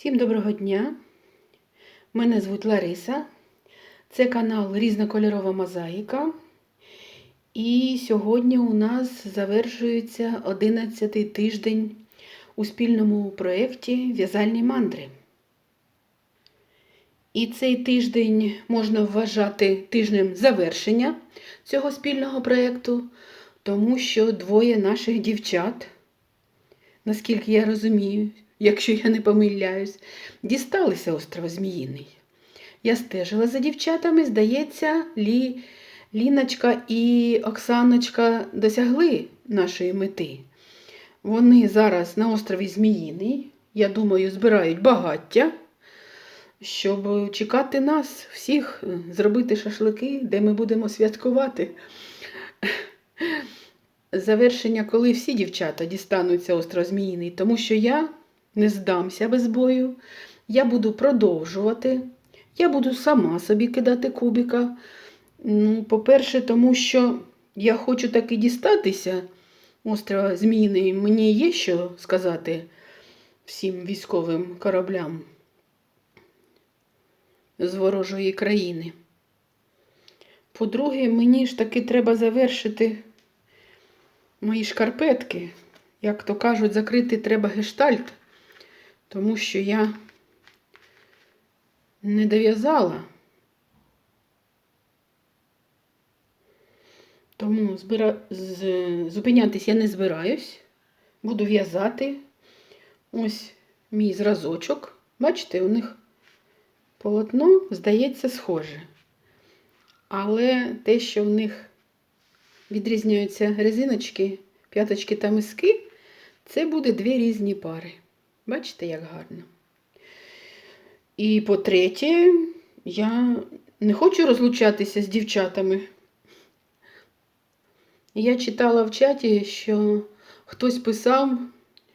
Всім доброго дня! Мене звуть Лариса. Це канал Різнокольорова мозаїка. І сьогодні у нас завершується 11-й тиждень у спільному проєкті В'язальні мандри. І цей тиждень можна вважати тижнем завершення цього спільного проєкту, тому що двоє наших дівчат наскільки я розумію, якщо я не помиляюсь, дісталися острова Зміїний. Я стежила за дівчатами, здається, Лі, Ліночка і Оксаночка досягли нашої мети. Вони зараз на острові Зміїний, я думаю, збирають багаття, щоб чекати нас, всіх, зробити шашлики, де ми будемо святкувати завершення, коли всі дівчата дістануться остров Зміїний, тому що я не здамся без бою, я буду продовжувати, я буду сама собі кидати кубика. Ну, По-перше, тому що я хочу таки дістатися острова Зміїний, мені є що сказати всім військовим кораблям з ворожої країни. По-друге, мені ж таки треба завершити мої шкарпетки, як то кажуть, закрити треба гештальт, тому що я не дов'язала. Тому збира... з... зупинятись я не збираюсь. Буду в'язати. Ось мій зразочок. Бачите, у них полотно, здається, схоже. Але те, що в них відрізняються резиночки, п'яточки та миски, це буде дві різні пари. Бачите, як гарно. І по-третє, я не хочу розлучатися з дівчатами. Я читала в чаті, що хтось писав,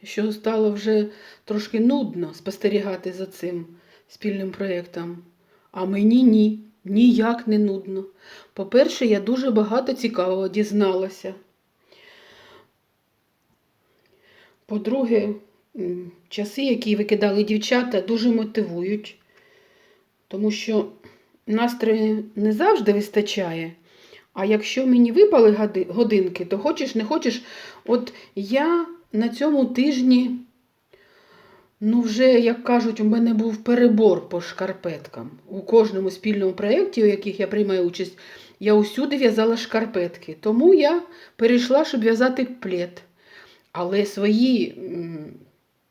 що стало вже трошки нудно спостерігати за цим спільним проєктом. А мені ні, ніяк не нудно. По-перше, я дуже багато цікавого дізналася. По-друге, часи, які викидали дівчата, дуже мотивують, тому що настрою не завжди вистачає. А якщо мені випали годинки, то хочеш, не хочеш, от я на цьому тижні, ну, вже, як кажуть, у мене був перебор по шкарпеткам. У кожному спільному проєкті, у яких я приймаю участь, я усюди в'язала шкарпетки. Тому я перейшла, щоб в'язати плед. Але свої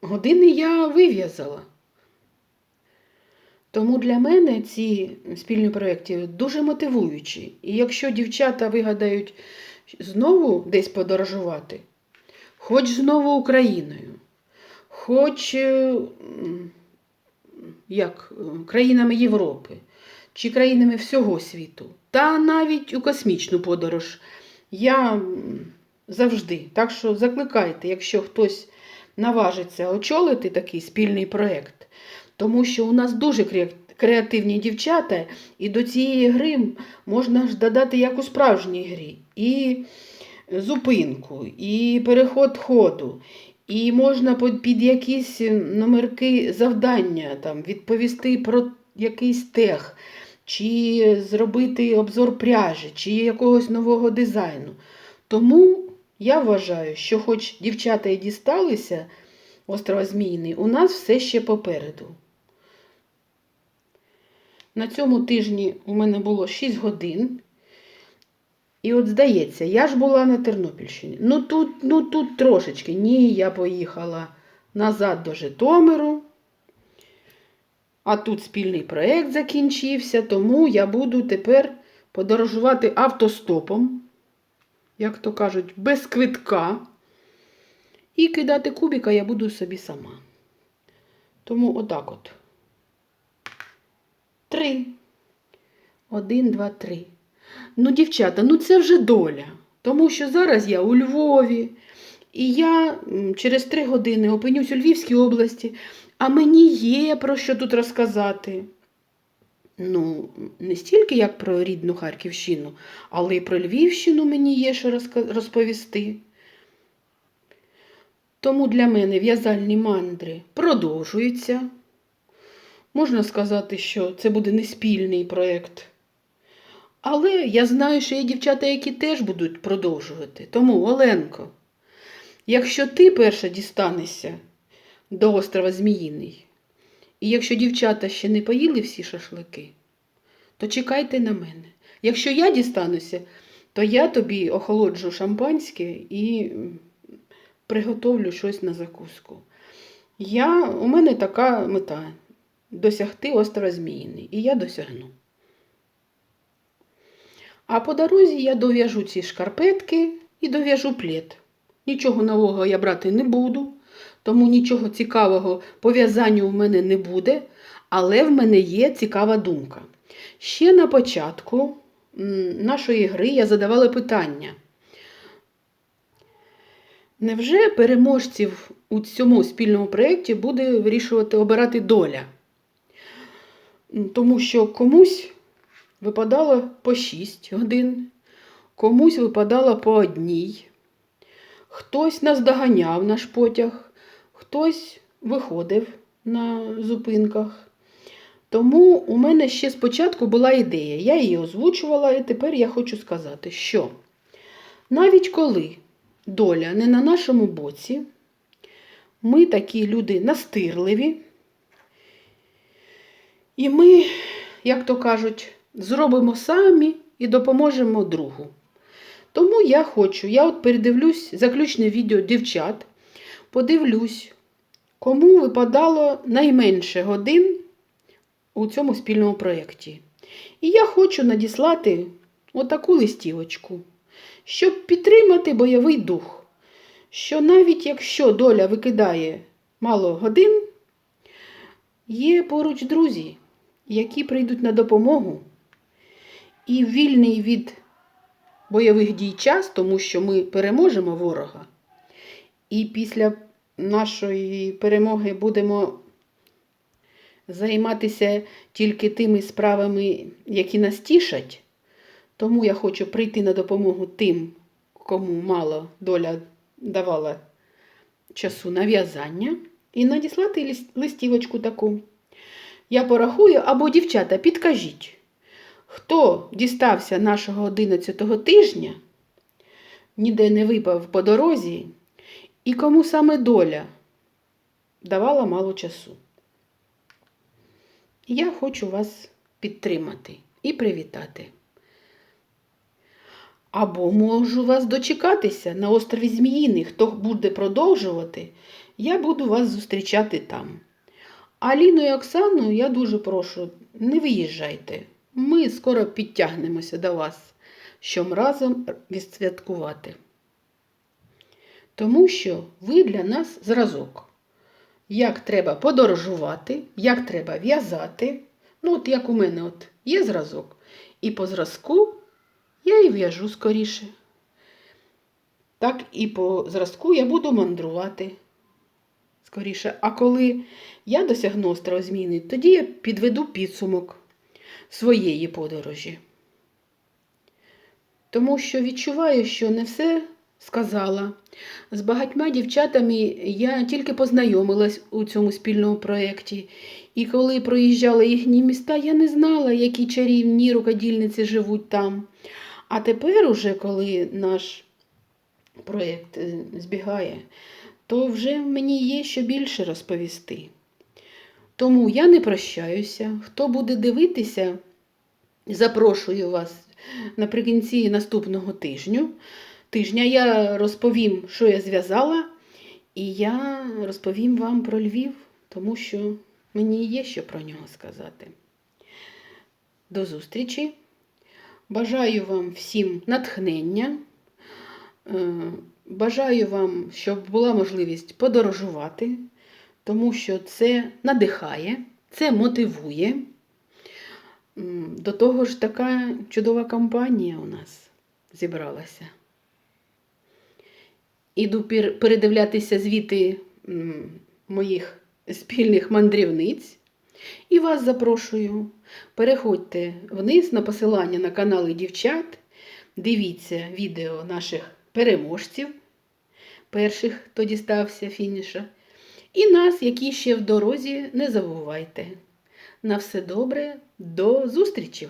години я вив'язала. Тому для мене ці спільні проєкти дуже мотивуючі. І якщо дівчата вигадають знову десь подорожувати, хоч знову Україною, хоч як, країнами Європи чи країнами всього світу, та навіть у космічну подорож, я завжди. Так що закликайте, якщо хтось наважиться очолити такий спільний проєкт, тому що у нас дуже креативні дівчата, і до цієї гри можна ж додати як у справжній грі. І зупинку, і переход ходу, і можна під якісь номерки завдання там, відповісти про якийсь тех, чи зробити обзор пряжі, чи якогось нового дизайну. Тому я вважаю, що хоч дівчата і дісталися острова Змійний, у нас все ще попереду. На цьому тижні у мене було 6 годин. І от здається, я ж була на Тернопільщині. Ну тут ну тут трошечки. Ні, я поїхала назад до Житомиру. А тут спільний проєкт закінчився, тому я буду тепер подорожувати автостопом, як то кажуть, без квитка. І кидати кубика я буду собі сама. Тому отак от. Три. Один, два, три. Ну, дівчата, ну це вже доля. Тому що зараз я у Львові, і я через три години опинюсь у Львівській області, а мені є про що тут розказати. Ну, не стільки як про рідну Харківщину, але й про Львівщину мені є що розповісти. Тому для мене в'язальні мандри продовжуються. Можна сказати, що це буде не спільний проєкт. Але я знаю, що є дівчата, які теж будуть продовжувати. Тому, Оленко, якщо ти перша дістанешся до острова Зміїний, і якщо дівчата ще не поїли всі шашлики, то чекайте на мене. Якщо я дістануся, то я тобі охолоджу шампанське і приготовлю щось на закуску. Я, у мене така мета досягти острова Зміїний, і я досягну. А по дорозі я дов'яжу ці шкарпетки і дов'яжу плед. Нічого нового я брати не буду, тому нічого цікавого по в'язанню в мене не буде, але в мене є цікава думка. Ще на початку нашої гри я задавала питання. Невже переможців у цьому спільному проєкті буде вирішувати обирати доля? Тому що комусь випадало по 6 годин, комусь випадало по одній, хтось наздоганяв наш потяг, хтось виходив на зупинках. Тому у мене ще спочатку була ідея, я її озвучувала, і тепер я хочу сказати, що навіть коли доля не на нашому боці, ми такі люди настирливі, і ми, як то кажуть, зробимо самі і допоможемо другу. Тому я хочу, я от передивлюсь заключне відео дівчат, подивлюсь, кому випадало найменше годин у цьому спільному проєкті. І я хочу надіслати отаку листівочку, щоб підтримати бойовий дух, що навіть якщо доля викидає мало годин, є поруч друзі, які прийдуть на допомогу. І вільний від бойових дій час, тому що ми переможемо ворога. І після нашої перемоги будемо займатися тільки тими справами, які нас тішать. Тому я хочу прийти на допомогу тим, кому мало доля давала часу на в'язання, і надіслати листівочку таку. Я порахую, або дівчата, підкажіть, хто дістався нашого 11 тижня, ніде не випав по дорозі, і кому саме доля давала мало часу. Я хочу вас підтримати і привітати. Або можу вас дочекатися на острові Зміїний. Хто буде продовжувати, я буду вас зустрічати там. А Ліну і Оксану я дуже прошу, не виїжджайте. Ми скоро підтягнемося до вас, щоб разом відсвяткувати. Тому що ви для нас зразок. Як треба подорожувати, як треба в'язати. Ну, от як у мене от є зразок. І по зразку я і в'яжу скоріше. Так і по зразку я буду мандрувати скоріше. А коли я досягну зміни, тоді я підведу підсумок своєї подорожі. Тому що відчуваю, що не все сказала. З багатьма дівчатами я тільки познайомилась у цьому спільному проєкті. І коли проїжджала їхні міста, я не знала, які чарівні рукодільниці живуть там. А тепер, уже, коли наш проєкт е, збігає, то вже мені є що більше розповісти. Тому я не прощаюся. Хто буде дивитися, запрошую вас наприкінці наступного тижню. Тижня я розповім, що я зв'язала, і я розповім вам про Львів, тому що мені є що про нього сказати. До зустрічі! Бажаю вам всім натхнення. Е, Бажаю вам, щоб була можливість подорожувати, тому що це надихає, це мотивує. До того ж, така чудова компанія у нас зібралася. Іду пер- передивлятися звіти моїх спільних мандрівниць. І вас запрошую. Переходьте вниз на посилання на канали дівчат. Дивіться відео наших переможців, перших, хто дістався фініша. І нас, які ще в дорозі, не забувайте. На все добре, до зустрічів!